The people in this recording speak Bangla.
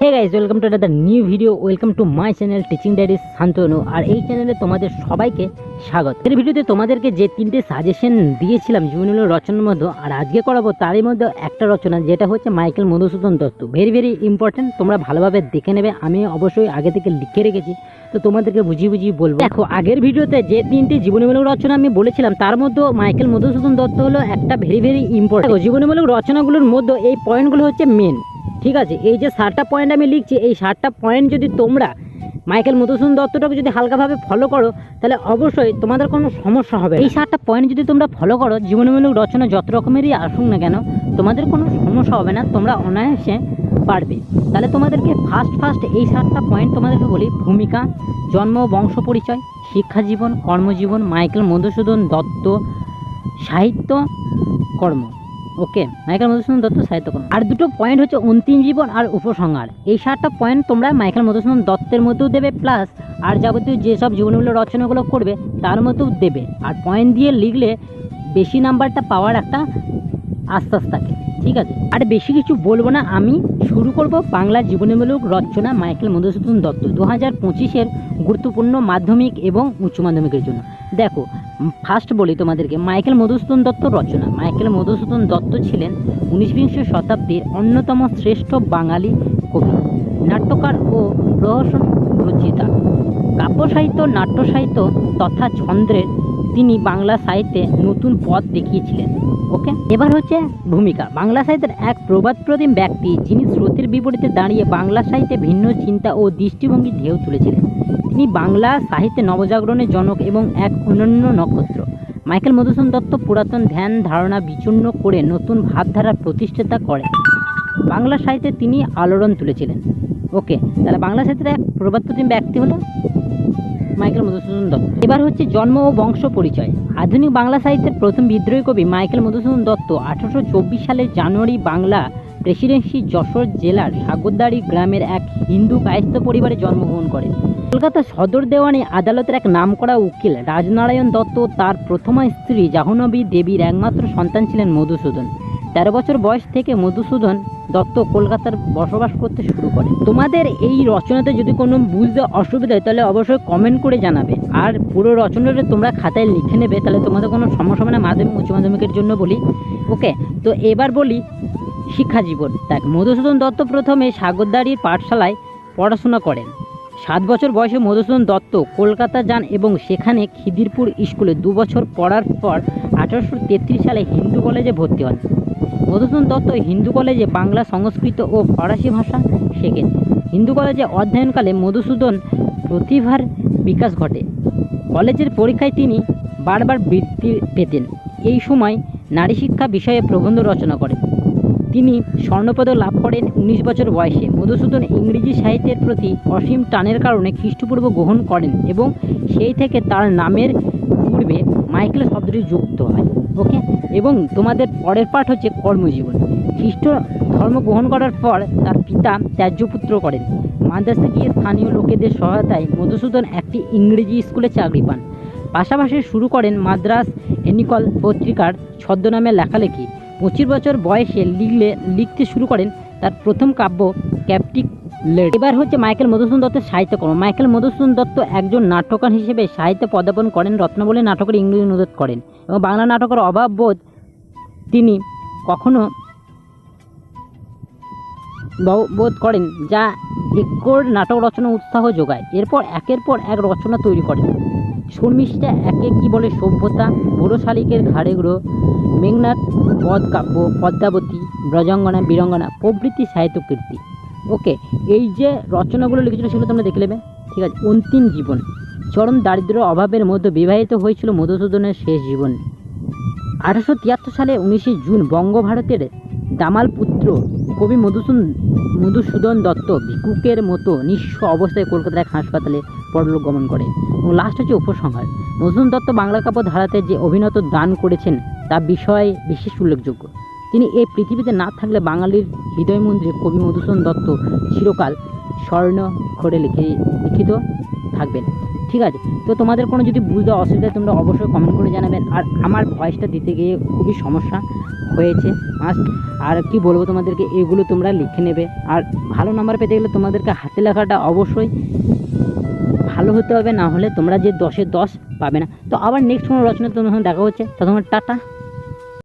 Hey guys welcome to the new video welcome to my channel teaching diaries Shantanu আর এই চ্যানেলে তোমাদের সবাইকে স্বাগত। এর ভিডিওতে তোমাদেরকে যে তিনটে সাজেশন দিয়েছিলাম জীবনীমূলক রচনার মধ্যে, আর আজকে করাবো তারই মধ্যে একটা রচনা, যেটা হচ্ছে Michael Madhusudan Dutt. Very very important তোমরা ভালোভাবে দেখে নেবে। আমি অবশ্যই আগে থেকে লিখে রেখেছি, তো তোমাদেরকে বুঝিয়ে বুঝিয়ে বলব। দেখো, আগের ভিডিওতে যে তিনটি জীবনীমূলক রচনা আমি বলেছিলাম, তার মধ্যে মাইকেল মধুসূদন দত্ত হলো একটা ভেরি ভেরি ইম্পর্টেন্ট জীবনীমূলক রচনাগুলোর মধ্যে এই পয়েন্টগুলো হচ্ছে মেন ঠিক আছে? এই যে ষাটটা পয়েন্ট আমি লিখছি, এই ষাটটা পয়েন্ট যদি তোমরা মাইকেল মধুসূদন দত্তটাকে যদি হালকাভাবে ফলো করো, তাহলে অবশ্যই তোমাদের কোনো সমস্যা হবে এই ষাটটা পয়েন্ট যদি তোমরা ফলো করো, জীবনমূলক রচনা যত রকমেরই আসুক না কেন, তোমাদের কোনো সমস্যা হবে না, তোমরা অনায়াসে পারবে। তাহলে তোমাদেরকে ফার্স্ট ফার্স্ট এই সাতটা পয়েন্ট তোমাদেরকে বলি, ভূমিকা, জন্ম, বংশ পরিচয়, শিক্ষা জীবন, কর্মজীবন, মাইকেল মধুসূদন দত্ত, সাহিত্য, কর্ম। ওকে, মাইকেল মধুসূদন দত্ত সাহিত্য কর্ম। আর দুটো পয়েন্ট হচ্ছে অন্তিম জীবন আর উপসংহার। এই সাতটা পয়েন্ট তোমরা মাইকেল মধুসূদন দত্তের মধ্যেও দেবে প্লাস আর যাবতীয় যেসব জীবনীগুলো রচনাগুলো করবে, তার মধ্যেও দেবে। আর পয়েন্ট দিয়ে লিখলে বেশি নাম্বারটা পাওয়ার একটা আশ্বাস থাকে। ঠিক আছে? আর বেশি কিছু বলব না, আমি শুরু করব বাংলা জীবনীমূলক রচনা মাইকেল মধুসূদন দত্ত দু হাজার পঁচিশের গুরুত্বপূর্ণ মাধ্যমিক এবং উচ্চ মাধ্যমিকের জন্য। দেখো ফার্স্ট বলি তোমাদেরকে, মাইকেল মধুসূদন দত্ত রচনা। মাইকেল মধুসূদন দত্ত ছিলেন উনিশ বিংশ শতাব্দীর অন্যতম শ্রেষ্ঠ বাঙালি কবি, নাট্যকার ও প্রহসন রচিতা। কাব্য সাহিত্য, নাট্য সাহিত্য তথা ছন্দের তিনি বাংলা সাহিত্যে নতুন পথ দেখিয়েছিলেন ওকে এবার হচ্ছে ভূমিকা। বাংলা সাহিত্যের এক প্রবাদপ্রতিম ব্যক্তি যিনি স্রোতের বিপরীতে দাঁড়িয়ে বাংলা সাহিত্যে ভিন্ন চিন্তা ও দৃষ্টিভঙ্গি ঢেউ তুলেছিলেন। তিনি বাংলা সাহিত্যে নবজাগরণের জনক এবং এক অনন্য নক্ষত্র। মাইকেল মধুসূদন দত্ত পুরাতন ধ্যান ধারণা বিচূর্ণ করে নতুন ভাবধারার প্রতিষ্ঠাতা করেন। বাংলা সাহিত্যে তিনি আলোড়ন তুলেছিলেন ওকে তাহলে বাংলা সাহিত্যের এক প্রবাদপ্রতিম ব্যক্তি হলো মাইকেল মধুসূদন দত্ত। এবার হচ্ছে জন্ম ও বংশ পরিচয়। আধুনিক বাংলা সাহিত্যের প্রথম বিদ্রোহী কবি মাইকেল মধুসূদন দত্ত আঠারোশো চব্বিশ সালের জানুয়ারি বাংলা প্রেসিডেন্সি যশোর জেলার সাগরদাড়ি গ্রামের এক হিন্দু কায়স্থ পরিবারে জন্মগ্রহণ করেন। কলকাতা সদর দেওয়ানি আদালতের এক নামকরা উকিল রাজনারায়ণ দত্ত তার প্রথমা স্ত্রী জাহ্নবী দেবীর একমাত্র সন্তান ছিলেন মধুসূদন। তেরো বছর বয়স থেকে মধুসূদন দত্ত কলকাতার বসবাস করতে শুরু করে। তোমাদের এই রচনাতে যদি কোনো বুঝতে অসুবিধা হয়, তাহলে অবশ্যই কমেন্ট করে জানাবে। আর পুরো রচনাটা তোমরা খাতায় লিখে নেবে, তাহলে তোমাদের কোনো সমস্যা হবে না। মাধ্যমিক, উচ্চ মাধ্যমিকের জন্য বলি। ওকে তো এবার বলি শিক্ষা জীবন। দেখ, মধুসূদন দত্ত প্রথমে সাগরদাড়ির পাঠশালায় পড়াশোনা করেন। সাত বছর বয়সে মধুসূদন দত্ত কলকাতা যান এবং সেখানে খিদিরপুর স্কুলে দু বছর পড়ার পর আঠারোশো তেত্রিশ সালে হিন্দু কলেজে ভর্তি হন। মধুসূদন দত্ত হিন্দু কলেজে বাংলা, সংস্কৃত ও ফরাসি ভাষা শেখেন। হিন্দু কলেজে অধ্যয়নকালে মধুসূদন প্রতিভার বিকাশ ঘটে। কলেজের পরীক্ষায় তিনি বারবার বৃত্তি পেতেন। এই সময় নারী শিক্ষা বিষয়ে প্রবন্ধ রচনা করেন। তিনি স্বর্ণপদক লাভ করেন উনিশ বছর বয়সে। মধুসূদন ইংরেজি সাহিত্যের প্রতি অসীম টানের কারণে খ্রিস্টপূর্ব গ্রহণ করেন এবং সেই থেকে তার নামের পূর্বে মাইকেল শব্দটি যুক্ত হয় ওকে এবং তোমাদের পরের পাঠ হচ্ছে কর্মজীবন। খ্রিস্ট ধর্ম গ্রহণ করার পর তার পিতা ত্যায্যপুত্র করেন। মাদ্রাসে গিয়ে স্থানীয় লোকেদের সহায়তায় মধুসূদন একটি ইংরেজি স্কুলে চাকরি পান। পাশাপাশি শুরু করেন মাদ্রাস এনিকল পত্রিকার ছদ্মনামে লেখালেখি। পঁচিশ বছর বয়সে লিখলে, লিখতে শুরু করেন তার প্রথম কাব্য ক্যাপটিক লেড এবার হচ্ছে মাইকেল মধুসূদন দত্তের সাহিত্যকর্ম মাইকেল মধুসূদন দত্ত একজন নাট্যকার হিসেবে সাহিত্যে পদার্পণ করেন, রত্নাবলী নাটকের ইংরেজি অনুবাদ করেন এবং বাংলা নাটকের অভাববোধ তিনি কখনো বোধ করেন, যা একর নাটক রচনা উৎসাহ যোগায়। এরপর একের পর এক রচনা তৈরি করেন। শর্মিষ্ঠা একে কি বলে? সভ্যতা বুড়ো শালিকের ঘাড়ে গুঁড়ো মেঘনাথ পদকাব্য পদ্মাবতী, ব্রজাঙ্গনা, বীরঙ্গনা প্রভৃতি সাহিত্য কীর্তি ওকে, এই যে রচনাগুলো লিখেছিল সেগুলো তোমরা দেখে নেবে। ঠিক আছে, অন্তিম জীবন। চরম দারিদ্র্য অভাবের মধ্যে বিবাহিত হয়েছিল মধুসূদনের শেষ জীবন। আঠারোশো তিয়াত্তর সালে উনিশে জুন বঙ্গভারতের দামাল পুত্র কবি মধুসূদন মধুসূদন দত্ত ভিকুকের মতো নিঃস্ব অবস্থায় কলকাতার এক হাসপাতালে পরলোক গমন করে এবং লাস্ট হচ্ছে উপসংহার। মধুসূদন দত্ত বাংলা কাব্য ধারাতে যে অভিনত দান করেছেন, তা বিষয়ে বিশেষ উল্লেখযোগ্য। তিনি এই পৃথিবীতে না থাকলে বাঙালির হৃদয় মন্দিরে কবি মধুসূদন দত্ত চিরকাল স্বর্ণ খড়ে লিখে, লিখিত থাকবেন। ঠিক আছে? তো তোমাদের কোনো যদি বুঝতে অসুবিধা তোমরা অবশ্যই কমেন্ট করে জানাবেন। আর আমার ভয়েসটা দিতে গিয়ে খুবই সমস্যা হয়েছে। মাস্ট আর কি বলব তোমাদেরকে? এগুলো তোমরা লিখে নেবে। আর ভালো নাম্বার পেতে গেলে তোমাদেরকে হাতে লেখাটা অবশ্যই ভালো হতে হবে। না হলে তোমরা যে দশে দশ পাবে না। তো আবার নেক্সট কোনো রচনা তোমার দেখা হচ্ছে। তখন টাটা।